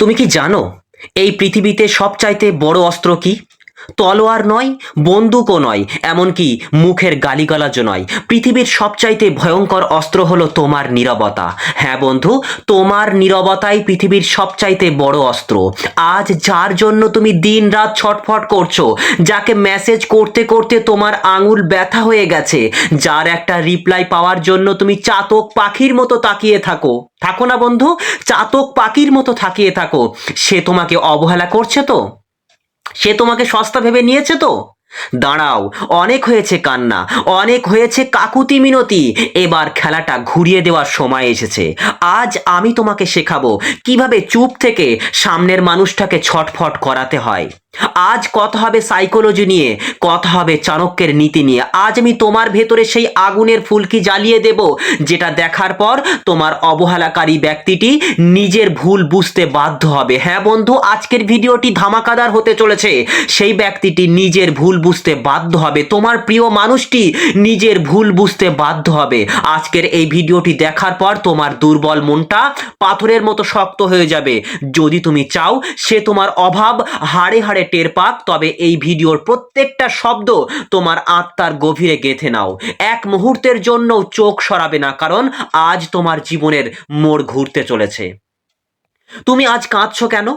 তুমি কি জানো এই পৃথিবীতে সবচাইতে বড় অস্ত্র কি? তলোয়ার নয়, বন্দুকও নয়, এমনকি মুখের গালিগালাজও নয়। পৃথিবীর সবচাইতে ভয়ঙ্কর অস্ত্র হলো তোমার নীরবতা। হ্যাঁ বন্ধু, তোমার নীরবতাই পৃথিবীর সবচাইতে বড় অস্ত্র। আজ যার জন্য তুমি দিন রাত ছটফট করছ, যাকে মেসেজ করতে করতে তোমার আঙুল ব্যথা হয়ে গেছে, যার একটা রিপ্লাই পাওয়ার জন্য তুমি চাতক পাখির মতো তাকিয়ে থাকো। থাকো না বন্ধু, চাতক পাখির মতো থাকিয়ে থাকো। সে তোমাকে অবহেলা করছে তো? সে তোমাকে সস্তা ভেবে নিয়েছে তো? দাঁড়াও, অনেক হয়েছে কান্না, অনেক হয়েছে কাকুতি মিনতি। এবার খেলাটা ঘুরিয়ে দেওয়ার সময় এসেছে। আজ আমি তোমাকে শেখাবো কীভাবে চুপ থেকে সামনের মানুষটাকে ছটফট করাতে হয়। আজ কথা হবে সাইকোলজি নিয়ে, কথা হবে চাণক্যের নীতি নিয়ে। আজ আমি তোমার ভেতরে সেই আগুনের ফুলকি জ্বালিয়ে দেব, যেটা দেখার পর তোমার অবহেলাকারী ব্যক্তিটি নিজের ভুল বুঝতে বাধ্য হবে। হ্যাঁ বন্ধু, আজকের ভিডিওটি ধামাকাদার হতে চলেছে। সেই ব্যক্তিটি নিজের ভুল বুঝতে বাধ্য হবে। তোমার প্রিয় মানুষটি নিজের ভুল বুঝতে বাধ্য হবে। আজকের এই ভিডিওটি দেখার পর তোমার দুর্বল মনটা পাথরের মতো শক্ত হয়ে যাবে। যদি তুমি চাও সে তোমার অভাব হাড়ে হাড়ে টের পাক, তবে এই ভিডিওর প্রত্যেকটা শব্দ তোমার আত্মার গভীরে গেঁথে নাও। এক মুহূর্তের জন্য চোখ সরাবে না, কারণ আজ তোমার জীবনের মোড় ঘুরতে চলেছে। তুমি আজ কাঁদছো কেন?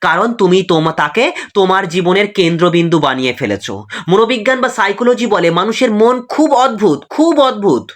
কারণ তুমি তোমা, তাকে তোমার জীবনের কেন্দ্রবিন্দু বানিয়ে ফেলেছো। মনোবিজ্ঞান বা সাইকোলজি বলে মানুষের মন খুব অদ্ভুত খুব অদ্ভুত।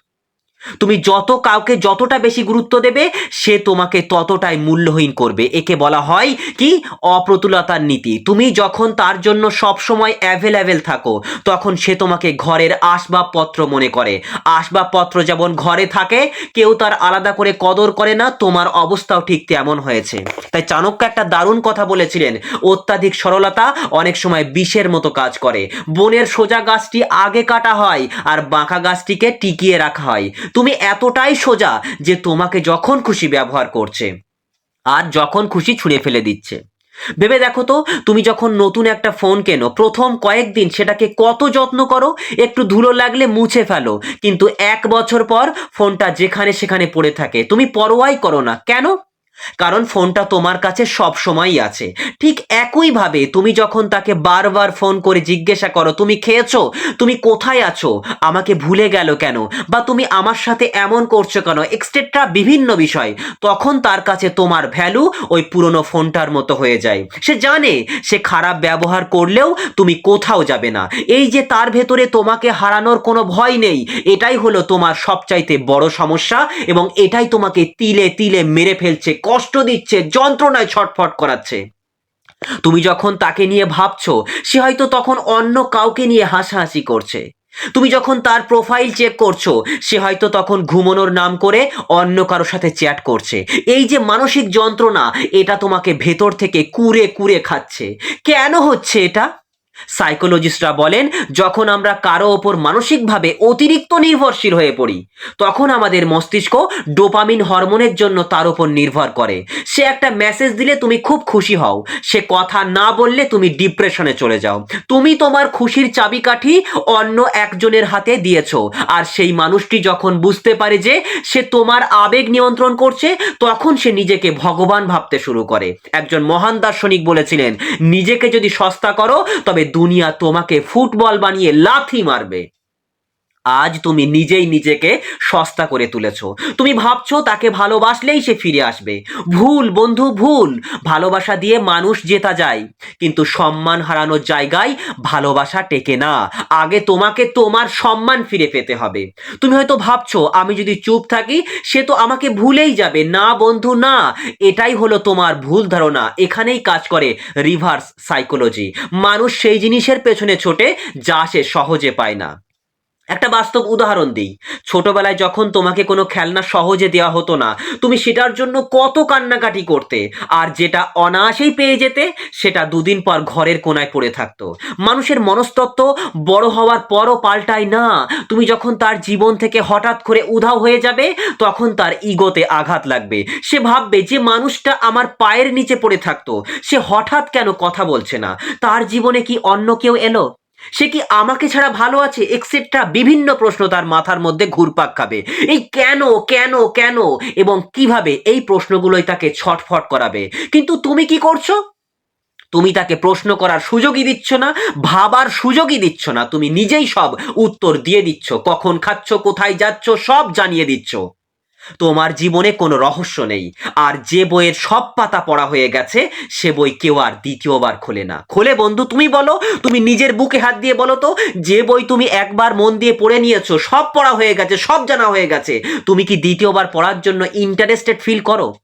তুমি যত কাউকে যতটা বেশি গুরুত্ব দেবে, সে তোমাকে ততটাই মূল্যহীন করবে। একে বলা হয় কি? অপ্রতুলতার নীতি। তুমি যখন তার জন্য সব সময় অ্যাভেলেবেল থাকো, তখন সে তোমাকে ঘরের আসবাবপত্র মনে করে। আসবাবপত্র যেমন ঘরে থাকে, কেউ তার আলাদা করে কদর করে না, তোমার অবস্থাও ঠিক তেমন হয়েছে। তাই চাণক্য একটা দারুণ কথা বলেছিলেন, অত্যাধিক সরলতা অনেক সময় বিষের মতো কাজ করে। বনের সোজা গাছটি আগে কাটা হয়, আর বাঁকা গাছটিকে টিকিয়ে রাখা হয়। তুমি এতটাই সোজা যে তোমাকে যখন খুশি ব্যবহার করছে আর যখন খুশি ছুঁড়ে ফেলে দিচ্ছে। ভেবে দেখো তো, তুমি যখন নতুন একটা ফোন কেনো, প্রথম কয়েকদিন সেটাকে কত যত্ন করো, একটু ধুলো লাগলে মুছে ফেলো, কিন্তু এক বছর পর ফোনটা যেখানে সেখানে পড়ে থাকে। তুমি পরোয়াই করো না। কেন? কারণ ফোনটা তোমার কাছে সব সময়ই আছে। ঠিক একইভাবে তুমি যখন তাকে বারবার ফোন করে জিজ্ঞাসা করো, তুমি খেয়েছো? তুমি কোথায় আছো? আমাকে ভুলে গেল কেন? বা তুমি আমার সাথে এমন করছ কেন? এক্সট্রা বিভিন্ন বিষয়। তখন তার কাছে তোমার ভ্যালু ওই পুরনো ফোনটার মতো হয়ে যায়। সে জানে, সে খারাপ ব্যবহার করলেও তুমি কোথাও যাবে না। এই যে তার ভেতরে তোমাকে হারানোর কোনো ভয় নেই, এটাই হলো তোমার সবচাইতে বড় সমস্যা এবং এটাই তোমাকে তিলে তিলে মেরে ফেলছে। কষ্ট দিচ্ছে, যন্ত্রণায় ছটফট করাচ্ছে। তুমি যখন তাকে নিয়ে ভাবছ, সে হয়তো তখন অন্য কাউকে নিয়ে হাসাহাসি করছে। তুমি যখন তার প্রোফাইল চেক করছ, সে হয়তো তখন ঘুমানোর নাম করে অন্য কারোর সাথে চ্যাট করছে। এই যে মানসিক যন্ত্রণা, এটা তোমাকে ভেতর থেকে কুরে কুরে খাচ্ছে। কেন হচ্ছে এটা? সাইকোলজিস্টরা বলেন, যখন আমরা কারও ওপর মানসিকভাবে অতিরিক্ত নির্ভরশীল হয়ে পড়ি, তখন আমাদের মস্তিষ্ক ডোপামিন হরমোনের জন্য তার উপর নির্ভর করে। সে একটা মেসেজ দিলে তুমি খুব খুশি হও। সে কথা না বললে তুমি ডিপ্রেশনে চলে যাও। তুমি তোমার খুশির চাবিকাঠি অন্য একজনের হাতে দিয়েছ। আর সেই মানুষটি যখন বুঝতে পারে যে সে তোমার আবেগ নিয়ন্ত্রণ করছে, তখন সে নিজেকে ভগবান ভাবতে শুরু করে। একজন মহান দার্শনিক বলেছিলেন, নিজেকে যদি সস্তা করো, তবে দুনিয়া তোমাকে ফুটবল বানিয়ে লাথি মারবে। আজ তুমি নিজেই নিজেকে সস্তা করে তুলেছো। তুমি ভাবছ তাকে ভালোবাসলেই সে ফিরে আসবে। ভুল, বন্ধু, ভুল। ভালোবাসা দিয়ে মানুষ জেতা যায়। কিন্তু সম্মান হারানোর জায়গায় ভালোবাসা টেকে না। আগে তোমাকে তোমার সম্মান ফিরে পেতে হবে। তুমি হয়তো ভাবছ, আমি যদি চুপ থাকি, সে তো আমাকে ভুলেই যাবে। না, বন্ধু, না। এটাই হলো তোমার ভুল ধারণা। এখানেই কাজ করে রিভার্স সাইকোলজি। মানুষ সেই জিনিসের পেছনে ছোটে, যা সে সহজে পায় না। একটা বাস্তব উদাহরণ দিই। ছোটবেলায় যখন তোমাকে কোনো খেলনা সহজে দেওয়া হতো না, তুমি সেটার জন্য কত কান্নাকাটি করতে, আর যেটা অনায়াসেই পেয়ে যেতে, সেটা দুদিন পর ঘরের কোনায় পড়ে থাকতো। মানুষের মনস্তত্ত্ব বড় হওয়ার পরও পাল্টায় না। তুমি যখন তার জীবন থেকে হঠাৎ করে উধাও হয়ে যাবে, তখন তার ইগোতে আঘাত লাগবে। সে ভাববে যে মানুষটা আমার পায়ের নিচে পড়ে থাকতো। সে হঠাৎ কেন কথা বলছে না? তার জীবনে কি অন্য কেউ এলো? সে কি আমাকে ছাড়া ভালো আছে? এক্সেট্রা বিভিন্ন প্রশ্ন তার মাথার মধ্যে ঘুরপাক খাবে। এই কেন কেন কেন এবং কীভাবে এই প্রশ্নগুলোই তাকে ছটফট করাবে? কিন্তু তুমি কি করছ? তুমি তাকে প্রশ্ন করার সুযোগই দিচ্ছ না, ভাবার সুযোগই দিচ্ছ না। তুমি নিজেই সব উত্তর দিয়ে দিচ্ছ। কখন খাচ্ছ, কোথায় যাচ্ছ, সব জানিয়ে দিচ্ছ। তোমার জীবনে কোনো রহস্য নেই। আর যে বইয়ের সব পাতা পড়া হয়ে গেছে, সে বই কেউ আর দ্বিতীয়বার খোলে না। খোলে বন্ধু, তুমি বলো, তুমি নিজের বুকে হাত দিয়ে বলো তো, যে বই তুমি একবার মন দিয়ে পড়ে নিয়েছো, সব পড়া হয়ে গেছে, সব জানা হয়ে গেছে, তুমি কি দ্বিতীয়বার পড়ার জন্য ইন্টারেস্টেড ফিল করো?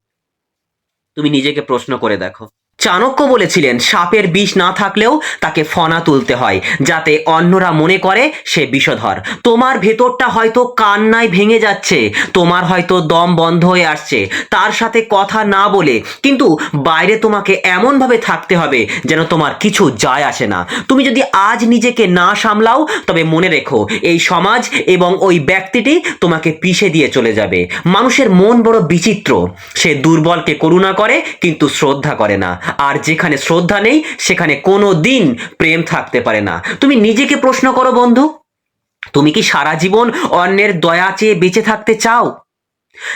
তুমি নিজেকে প্রশ্ন করে দেখো। চাণক্য বলেছিলেন, সাপের বিষ না থাকলেও তাকে ফনা তুলতে হয়, যাতে অন্যরা মনে করে সে বিষধর। তোমার ভেতরটা হয়তো কান্নায় ভেঙে যাচ্ছে, তোমার হয়তো দম বন্ধ হয়ে আসছে, তার সাথে কথা না বলে, কিন্তু বাইরে তোমাকে এমনভাবে থাকতে হবে যেন তোমার কিছু যায় আসে না। তুমি যদি আজ নিজেকে না সামলাও, তবে মনে রেখো, এই সমাজ এবং ওই ব্যক্তিটি তোমাকে পিষে দিয়ে চলে যাবে। মানুষের মন বড় বিচিত্র। সে দুর্বলকে করুণা করে, কিন্তু শ্রদ্ধা করে না। আর যেখানে শ্রদ্ধা নেই, সেখানে কোনো দিন প্রেম থাকতে পারে না। তুমি নিজেকে প্রশ্ন করো বন্ধু, তুমি কি সারা জীবন অন্যের দয়া চেয়ে বেঁচে থাকতে চাও?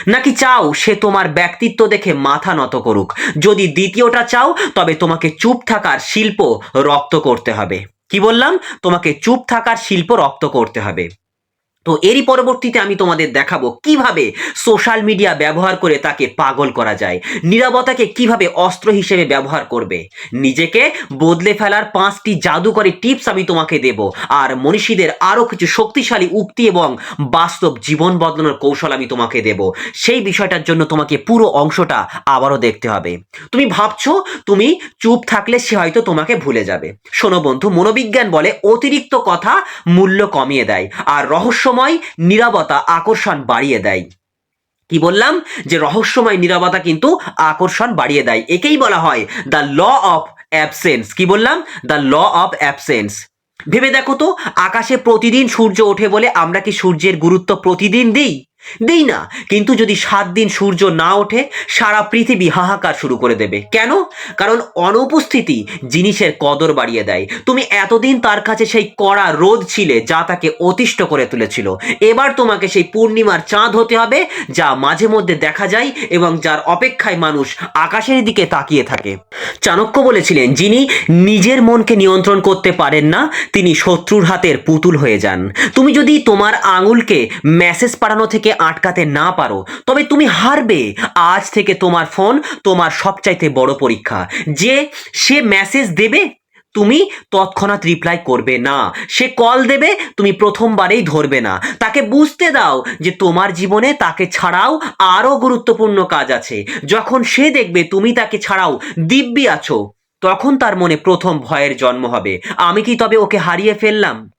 নাকি চাও সে তোমার ব্যক্তিত্ব দেখে মাথা নত করুক? যদি দ্বিতীয়টা চাও, তবে তোমাকে চুপ থাকার শিল্প রপ্ত করতে হবে। কি বললাম? তোমাকে চুপ থাকার শিল্প রপ্ত করতে হবে। তো এরই পরবর্তীতে আমি তোমাদের দেখাবো কীভাবে সোশ্যাল মিডিয়া ব্যবহার করে তাকে পাগল করা যায় নিরাপত্তাকে কীভাবে অস্ত্র হিসেবে ব্যবহার করবে, নিজেকে বদলে ফেলার পাঁচটি জাদুকরী টিপস আমি তোমাকে দেব, আর মনীষীদের আরও কিছু শক্তিশালী উক্তি এবং বাস্তব জীবন বদলানোর কৌশল আমি তোমাকে দেব, সেই বিষয়টার জন্য তোমাকে পুরো অংশটা আবারও দেখতে হবে। তুমি ভাবছ তুমি চুপ থাকলে সে হয়তো তোমাকে ভুলে যাবে। শোনো বন্ধু, মনোবিজ্ঞান বলে অতিরিক্ত কথা মূল্য কমিয়ে দেয়, আর রহস্যময় নীরবতা আকর্ষণ বাড়িয়ে দেয়। কি বললাম? যে রহস্যময় নিরাপত্তা কিন্তু আকর্ষণ বাড়িয়ে দেয়। একেই বলা হয় দ্য ল অফ অ্যাবসেন্স কি বললাম? দ্য ল অফ অ্যাবসেন্স ভেবে দেখো তো, আকাশে প্রতিদিন সূর্য ওঠে বলে আমরা কি সূর্যের গুরুত্ব প্রতিদিন দিই? দিই না। কিন্তু যদি সাত দিন সূর্য না ওঠে, সারা পৃথিবী হাহাকার শুরু করে দেবে। কেন? কারণ অনুপস্থিতি জিনিসের কদর বাড়িয়ে দেয়। তুমি এতদিন তার কাছে সেই কড়া রোদ ছিলে যা তাকে অতিষ্ঠ করে তুলেছিল। এবার তোমাকে সেই পূর্ণিমার চাঁদ হতে হবে, যা মাঝে মধ্যে দেখা যায় এবং যার অপেক্ষায় মানুষ আকাশের দিকে তাকিয়ে থাকে। চাণক্য বলেছিলেন, যিনি নিজের মনকে নিয়ন্ত্রণ করতে পারেন না, তিনি শত্রুর হাতের পুতুল হয়ে যান। তুমি যদি তোমার আঙুলকে মেসেজ পাঠানো থেকে আটকাতে না পারো। তবে তুমি হারবে। আজ থেকে তোমার ফোন তোমার সবচাইতে বড় পরীক্ষা। যে সে মেসেজ দেবে, তুমি তৎক্ষণাৎ রিপ্লাই করবে না। সে কল দেবে, তুমি প্রথমবারেই ধরবে না। তাকে বুঝতে দাও যে তোমার জীবনে তাকে ছাড়াও আরও গুরুত্বপূর্ণ কাজ আছে। যখন সে দেখবে তুমি তাকে ছাড়াও দিব্যি আছো, তখন তার মনে প্রথম ভয়ের জন্ম হবে। আমি কি তবে ওকে হারিয়ে ফেললাম?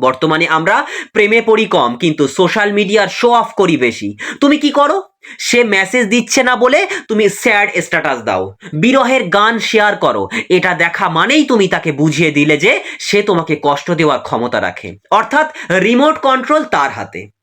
বর্তমানে আমরা প্রেমে পড়ি কম, কিন্তু সোশ্যাল মিডিয়ার শো অফ করি বেশি। তুমি কি করো? সে মেসেজ দিচ্ছে না বলে তুমি স্যাড স্ট্যাটাস দাও। বিরহের গান শেয়ার করো। এটা দেখা মানেই তুমি তাকে বুঝিয়ে দিলে যে সে তোমাকে কষ্ট দেওয়ার ক্ষমতা রাখে। অর্থাৎ রিমোট কন্ট্রোল তার হাতে।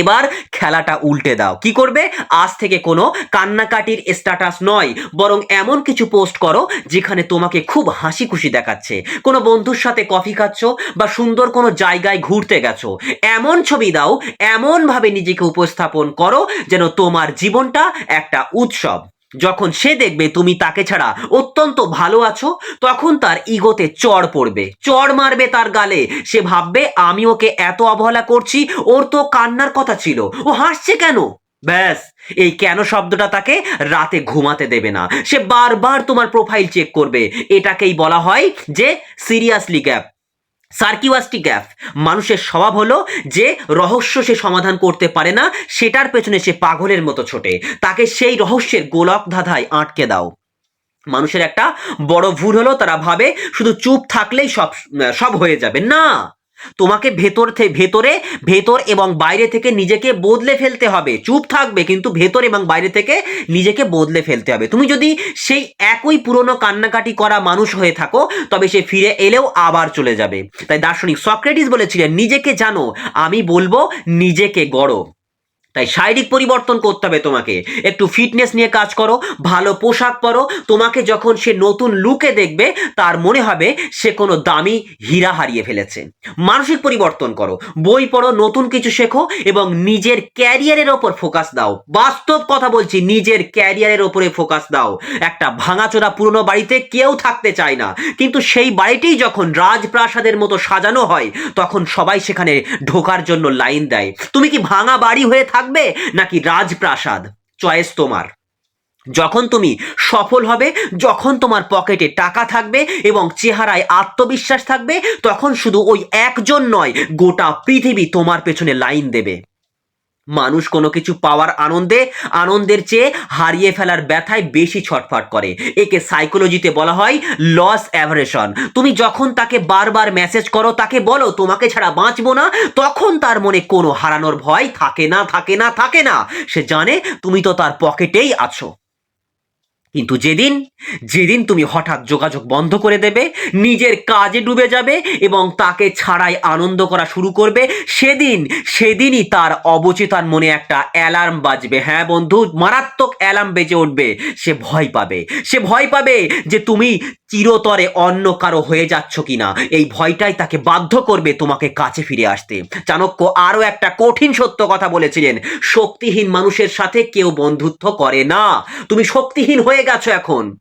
এবার খেলাটা উল্টে দাও। কি করবে? আজ থেকে কোনো কান্নাকাটির স্ট্যাটাস নয়, বরং এমন কিছু পোস্ট করো, যেখানে তোমাকে খুব হাসি খুশি দেখাচ্ছে। কোনো বন্ধুর সাথে কফি খাচ্ছ বা সুন্দর কোনো জায়গায় ঘুরতে গেছো, এমন ছবি দাও, এমনভাবে নিজেকে উপস্থাপন করো, যেন তোমার জীবনটা একটা উৎসব। যখন সে দেখবে তুমি তাকে ছাড়া অত্যন্ত ভালো আছো, তখন তার ইগোতে চড় পড়বে। চড় মারবে তার গালে। সে ভাববে, আমি ওকে এত অবহেলা করছি, ওর তো কান্নার কথা ছিল। ও হাসছে কেন? ব্যাস, এই কেন শব্দটা তাকে রাতে ঘুমাতে দেবে না। সে বারবার তোমার প্রোফাইল চেক করবে। এটাকেই বলা হয় যে সিরিয়াসলি গ্যাপ সার্কিওয়াস্টি গ্যাপ মানুষের স্বভাব হলো যে রহস্য সে সমাধান করতে পারে না, সেটার পেছনে সে পাগলের মতো ছোটে। তাকে সেই রহস্যের গোলক ধাঁধায় আটকে দাও। মানুষের একটা বড় ভুল হলো, তারা ভাবে শুধু চুপ থাকলেই সব সব হয়ে যাবে। না! তোমাকে ভেতর থেকে ভেতরে, ভেতর এবং বাইরে থেকে নিজেকে বদলে ফেলতে হবে। চুপ থাকবে, কিন্তু ভেতর এবং বাইরে থেকে নিজেকে বদলে ফেলতে হবে। তুমি যদি সেই একই পুরনো কান্নাকাটি করা মানুষ হয়ে থাকো, তবে সে ফিরে এলেও আবার চলে যাবে। তাই দার্শনিক সক্রেটিস বলেছিলেন, নিজেকে জানো, আমি বলব, নিজেকে গড়ো। তাই শারীরিক পরিবর্তন করতে হবে তোমাকে। একটু ফিটনেস নিয়ে কাজ করো, ভালো পোশাক পরো, তোমাকে যখন সে নতুন লুকে দেখবে, তার মনে হবে সে কোনো দামি হীরা হারিয়ে ফেলেছে। মানসিক পরিবর্তন করো, বই পড়ো, নতুন কিছু শেখো এবং নিজের ক্যারিয়ারের ওপর ফোকাস দাও। বাস্তব কথা বলছি, নিজের ক্যারিয়ারের ওপরে ফোকাস দাও। একটা ভাঙাচোরা পুরনো বাড়িতে কেউ থাকতে চায় না। কিন্তু সেই বাড়িটি যখন রাজপ্রাসাদের মতো সাজানো হয়, তখন সবাই সেখানে ঢোকার জন্য লাইন দেয়। তুমি কি ভাঙা বাড়ি হয়ে থাকবে নাকি রাজপ্রাসাদ? চয়েস তোমার। যখন তুমি সফল হবে, যখন তোমার পকেটে টাকা থাকবে এবং চেহারায় আত্মবিশ্বাস থাকবে, তখন শুধু ওই একজন নয়, গোটা পৃথিবী তোমার পেছনে লাইন দেবে। মানুষ কোনো কিছু পাওয়ার আনন্দে, আনন্দের চেয়ে হারিয়ে ফেলার ব্যথায় বেশি ছটফট করে। একে সাইকোলজিতে বলা হয় লস অ্যাভারেশন তুমি যখন তাকে বারবার মেসেজ করো, তাকে বলো, তোমাকে ছাড়া বাঁচবো না। তখন তার মনে কোনো হারানোর ভয় থাকে না থাকে না থাকে না। সে জানে তুমি তো তার পকেটেই আছো। কিন্তু যেদিন যেদিন তুমি হঠাৎ যোগাযোগ বন্ধ করে দেবে, নিজের কাজে ডুবে যাবে এবং তাকে ছাড়াই আনন্দ করা শুরু করবে, সেদিন, সেদিনই তার অবচেতন মনে একটা অ্যালার্ম বাজবে। হ্যাঁ বন্ধু, মারাত্মক অ্যালার্ম বেজে উঠবে। সে ভয় পাবে। সে ভয় পাবে যে তুমি চিরতরে অন্য কারও হয়ে যাচ্ছ কিনা? এই ভয়টাই তাকে বাধ্য করবে তোমাকে কাছে ফিরে আসতে। চাণক্য আরও একটা কঠিন সত্য কথা বলেছিলেন। শক্তিহীন মানুষের সাথে কেউ বন্ধুত্ব করে না। তুমি শক্তিহীন হয়ে গেছো এখন।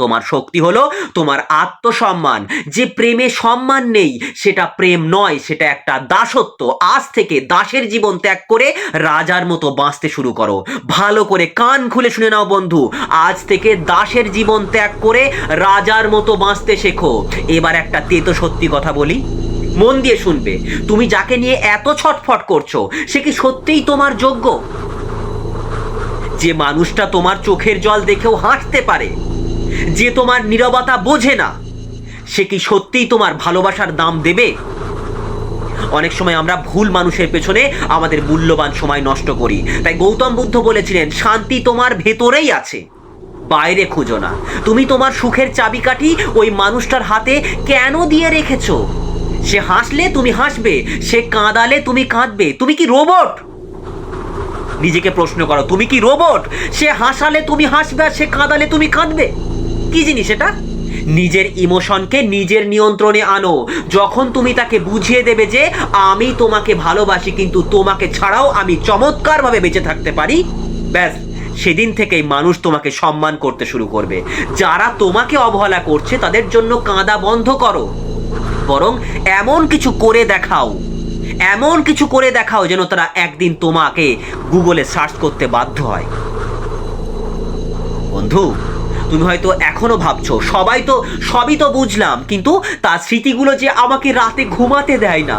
তোমার শক্তি হলো তোমার আত্মসম্মান। যে প্রেমে সম্মান নেই, সেটা প্রেম নয়, সেটা একটা দাসত্ব। আজ থেকে দাসের জীবন ত্যাগ করে রাজার মতো বাঁচতে শুরু করো। ভালো করে কান খুলে শুনে নাও বন্ধু, আজ থেকে দাসের জীবন ত্যাগ করে রাজার মতো বাঁচতে শেখো। এবার একটা তেতো সত্যি কথা বলি। মন দিয়ে শুনবে, তুমি যাকে নিয়ে এত ছটফট করছ, সে কি সত্যিই তোমার যোগ্য? যে মানুষটা তোমার চোখের জল দেখেও হাসতে পারে যে তোমার নীরবতা বোঝে না, সে কি সত্যিই তোমার ভালোবাসার দাম দেবে? অনেক সময় আমরা ভুল মানুষের পেছনে আমাদের মূল্যবান সময় নষ্ট করি। তাই গৌতম বুদ্ধ বলেছিলেন, শান্তি তোমার ভেতরেই আছে, বাইরে খুঁজো না। তুমি তোমার সুখের চাবিকাঠি ওই মানুষটার হাতে কেন দিয়ে রেখেছো? সে হাসলে তুমি হাসবে, সে কাঁদালে তুমি কাঁদবে। তুমি কি রোবট? নিজেকে প্রশ্ন করো, তুমি কি রোবট? সে হাসালে তুমি হাসবে আর সে কাঁদালে তুমি কাঁদবে। কি জিনিস এটা? নিজের ইমোশনকে নিজের নিয়ন্ত্রণে আনো। যখন তুমি তাকে বুঝিয়ে দেবে যে, আমি তোমাকে ভালোবাসি, কিন্তু তোমাকে ছাড়াও আমি চমৎকারভাবে বেঁচে থাকতে পারি, ব্যাস, সেদিন থেকেই মানুষ তোমাকে সম্মান করতে শুরু করবে। যারা তোমাকে অবহেলা করছে, তাদের জন্য কাঁদা বন্ধ করো। বরং এমন কিছু করে দেখাও। এমন কিছু করে দেখাও যেন তারা একদিন তোমাকে গুগলে সার্চ করতে বাধ্য হয়। বন্ধু তুমি হয়তো এখনও ভাবছ। সবাই তো, সবই তো বুঝলাম, কিন্তু তার স্মৃতিগুলো যে আমাকে রাতে ঘুমাতে দেয় না।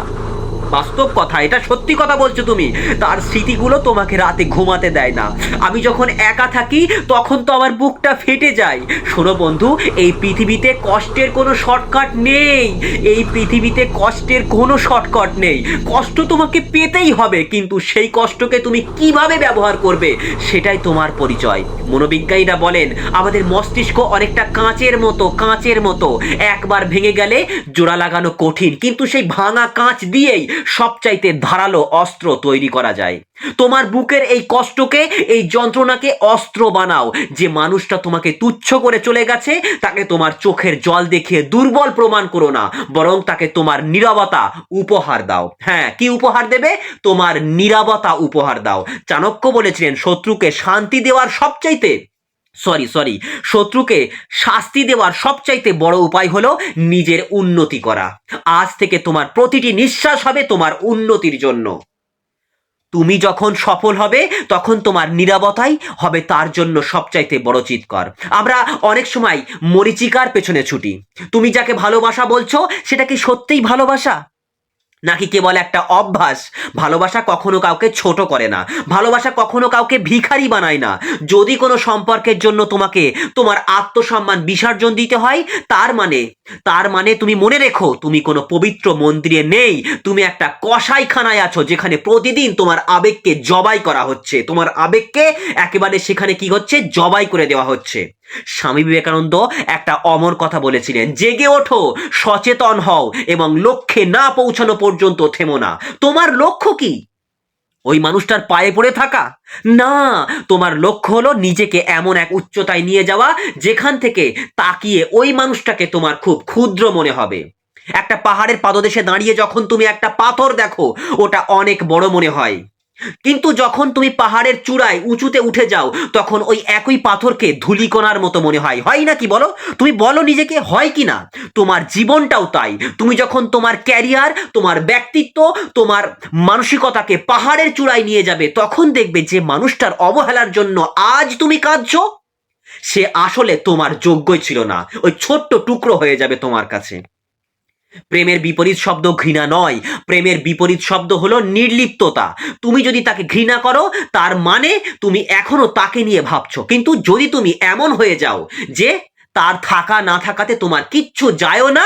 বাস্তব কথা, এটা সত্যি কথা বলছো তুমি। তার স্মৃতিগুলো তোমাকে রাতে ঘুমাতে দেয় না। আমি যখন একা থাকি, তখন তো আমার বুকটা ফেটে যায়। শোনো বন্ধু, এই পৃথিবীতে কষ্টের কোনো শর্টকাট নেই। এই পৃথিবীতে কষ্টের কোনো শর্টকাট নেই। কষ্ট তোমাকে পেতেই হবে, কিন্তু সেই কষ্টকে তুমি কীভাবে ব্যবহার করবে, সেটাই তোমার পরিচয়। মনোবিজ্ঞানীরা বলেন, আমাদের মস্তিষ্ক অনেকটা কাঁচের মতো কাঁচের মতো। একবার ভেঙে গেলে জোড়া লাগানো কঠিন, কিন্তু সেই ভাঙা কাঁচ দিয়েই সবচাইতে ধারালো অস্ত্র তৈরি করা যায়। তোমার বুকের এই কষ্টকে, এই যন্ত্রণাকে অস্ত্র বানাও। যে মানুষটা তোমাকে তুচ্ছ করে চলে গেছে, তাকে তোমার চোখের জল দেখিয়ে দুর্বল প্রমাণ করো না, বরং তাকে তোমার নীরবতা উপহার দাও। হ্যাঁ কি উপহার দেবে? তোমার নীরবতা উপহার দাও। চাণক্য বলেছিলেন, শত্রুকে শান্তি দেওয়ার সবচাইতে সরি সরি শত্রুকে শাস্তি দেওয়ার সবচাইতে বড় উপায় হলো নিজের উন্নতি করা। আজ থেকে তোমার প্রতিটি নিঃশ্বাস হবে তোমার উন্নতির জন্য। তুমি যখন সফল হবে, তখন তোমার নিরাপত্তাই হবে তার জন্য সবচাইতে বড় চিৎকার। আমরা অনেক সময় মরিচিকার পেছনে ছুটি। তুমি যাকে ভালোবাসা বলছো, সেটা কি সত্যিই ভালোবাসা? নাকি কেবল একটা অভ্যাস? ভালোবাসা কখনো কাউকে ছোট করে না। ভালোবাসা কখনো কাউকে ভিখারি বানায় না। যদি কোনো সম্পর্কের জন্য তোমাকে তোমার আত্মসম্মান বিসর্জন দিতে হয়, তার মানে তার মানে তুমি মনে রেখো, তুমি কোনো পবিত্র মন্দিরে নেই। তুমি একটা কসাইখানায় আছো, যেখানে প্রতিদিন তোমার আবেগকে জবাই করা হচ্ছে। তোমার আবেগকে একেবারে সেখানে কি হচ্ছে? জবাই করে দেওয়া হচ্ছে। স্বামী বিবেকানন্দ একটা অমর কথা বলেছিলেন, জেগে ওঠো, সচেতন হও এবং লক্ষ্যে না পৌঁছানো পর্যন্ত থেমো না। তোমার লক্ষ্য কি? ওই মানুষটার পায়ে পড়ে থাকা? না, তোমার লক্ষ্য হলো নিজেকে এমন এক উচ্চতায় নিয়ে যাওয়া, যেখান থেকে তাকিয়ে ওই মানুষটাকে তোমার খুব ক্ষুদ্র মনে হবে। একটা পাহাড়ের পাদদেশে দাঁড়িয়ে যখন তুমি একটা পাথর দেখো, ওটা অনেক বড় মনে হয়। কিন্তু যখন তুমি পাহাড়ের চূড়ায় উঁচুতে উঠে যাও, তখন ওই একই পাথরকে ধুলিকণার মতো মনে হয়। হয় না কি বলো? তুমি বলো নিজেকে, হয় কি না? তোমার জীবনটাও তাই। তুমি যখন তোমার ক্যারিয়ার, তোমার ব্যক্তিত্ব, তোমার মানসিকতাকে পাহাড়ের চূড়ায় নিয়ে যাবে, তখন দেখবে যে মানুষটার অবহেলার জন্য আজ তুমি কাঁদছো। সে আসলে তোমার যোগ্যই ছিল না। ওই ছোট্ট টুকরো হয়ে যাবে তোমার কাছে। প্রেমের বিপরীত শব্দ ঘৃণা নয়। প্রেমের বিপরীত শব্দ হলো নির্লিপ্ততা। তুমি যদি তাকে ঘৃণা করো, তার মানে তুমি এখনও তাকে নিয়ে ভাবছ। কিন্তু যদি তুমি এমন হয়ে যাও যে তার থাকা না থাকাতে তোমার কিচ্ছু যায়ও না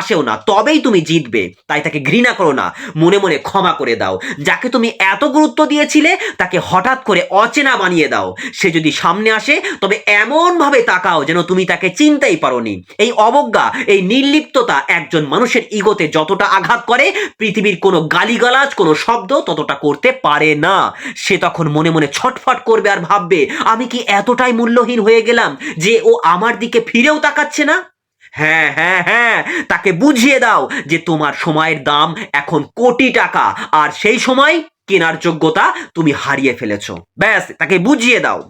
আসেও না, তবেই তুমি জিতবে। তাই তাকে ঘৃণা করো না, মনে মনে ক্ষমা করে দাও। যাকে তুমি এত গুরুত্ব দিয়েছিলে, তাকে হঠাৎ করে অচেনা বানিয়ে দাও। সে যদি সামনে আসে, তবে এমন ভাবে তাকাও যেন তুমি তাকে চিনতেই পারোনি। এই অবজ্ঞা, এই নির্লিপ্ততা একজন মানুষের ইগোতে যতটা আঘাত করে, পৃথিবীর কোনো গালিগালাজ, কোনো শব্দ ততটা করতে পারে না। সে তখন মনে মনে ছটফট করবে আর ভাববে, আমি কি এতটাই মূল্যহীন হয়ে গেলাম যে ও আমার দিকে ফিরেও তাকাচ্ছে না? হ্যাঁ হ্যাঁ হ্যাঁ তাকে বুঝিয়ে দাও যে তোমার সময়ের দাম এখন কোটি টাকা আর সেই সময় কেনার যোগ্যতা তুমি হারিয়ে ফেলেছো। ব্যাস, তাকে বুঝিয়ে দাও।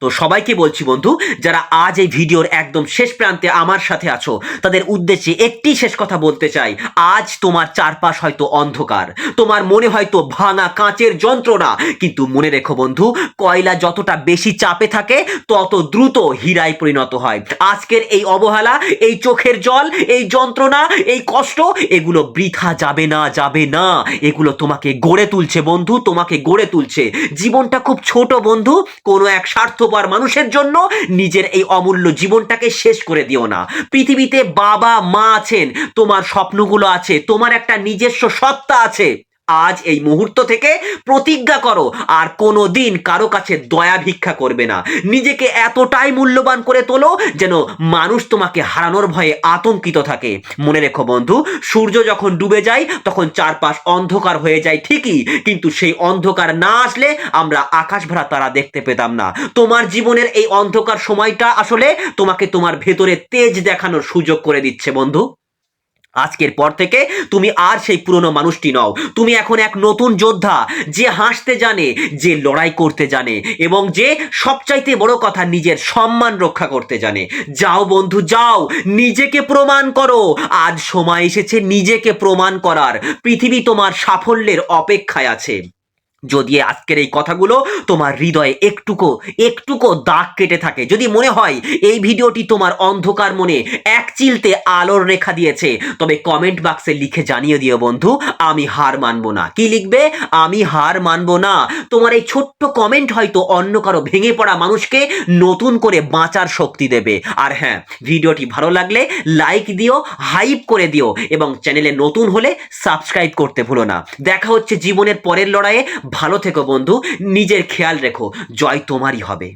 তো সবাইকে বলছি বন্ধু, যারা আজ এই ভিডিওর একদম শেষ প্রান্তে আমার সাথে আছো, তাদের উদ্দেশ্যে একটি শেষ কথা বলতে চাই। আজ তোমার চারপাশ হয়তো অন্ধকার, তোমার মনে হয়তো ভাঙা কাঁচের যন্ত্রণা, কিন্তু মনে রেখো বন্ধু, কয়লা যতটা বেশি চাপে থাকে, তত দ্রুত হীরায় পরিণত হয়। আজকের এই অবহেলা, এই চোখের জল, এই যন্ত্রণা, এই কষ্ট, এগুলো বৃথা যাবে না যাবে না। এগুলো তোমাকে গড়ে তুলছে বন্ধু, তোমাকে গড়ে তুলছে। জীবনটা খুব ছোট বন্ধু, কোনো এক স্বার্থপর মানুষের জন্য নিজের এই অমূল্য জীবনটাকে শেষ করে দিও না। পৃথিবীতে বাবা মা আছেন, তোমার স্বপ্নগুলো আছে, তোমার একটা নিজস্ব সত্তা আছে। আজ এই মুহূর্ত থেকে প্রতিজ্ঞা করো, আর কোনো দিন কারও কাছে দয়া ভিক্ষা করবে না। নিজেকে এতটাই মূল্যবান করে তোলো যেন মানুষ তোমাকে হারানোর ভয়ে আতঙ্কিত থাকে। মনে রেখো বন্ধু, সূর্য যখন ডুবে যায়, তখন চারপাশ অন্ধকার হয়ে যায় ঠিকই, কিন্তু সেই অন্ধকার না আসলে আমরা আকাশ ভরা তারা দেখতে পেতাম না। তোমার জীবনের এই অন্ধকার সময়টা আসলে তোমাকে তোমার ভেতরে তেজ দেখানোর সুযোগ করে দিচ্ছে বন্ধু। আজকের পর থেকে তুমি আর সেই পুরনো মানুষটি নও। তুমি এখন এক নতুন যোদ্ধা, যে হাসতে জানে, যে লড়াই করতে জানে, এবং যে সবচাইতে বড় কথা, নিজের সম্মান রক্ষা করতে জানে। যাও বন্ধু, যাও, নিজেকে প্রমাণ করো। আজ সময় এসেছে নিজেকে প্রমাণ করার। পৃথিবী তোমার সাফল্যের অপেক্ষায় আছে। যদি আজকের এই কথাগুলো তোমার হৃদয়ে একটুকো একটুকো দাগ কেটে থাকে, যদি মনে হয় এই ভিডিওটি তোমার অন্ধকার মনে এক চিলতে আলোর রেখা দিয়েছে, তবে কমেন্ট বাক্সে লিখে জানিয়ে দিও বন্ধু, আমি হার মানবো না। কি লিখবে? আমি হার মানবো না। তোমার এই ছোট্ট কমেন্ট হয়তো অন্য কারও ভেঙে পড়া মানুষকে নতুন করে বাঁচার শক্তি দেবে। আর হ্যাঁ ভিডিওটি ভালো লাগলে লাইক দিও হাইপ করে দিও, এবং চ্যানেলে নতুন হলে সাবস্ক্রাইব করতে ভুলো না। দেখা হচ্ছে জীবনের পরের লড়াইয়ে। ভালো থেকো বন্ধু নিজের খেয়াল রেখো জয় তোমারই হবে।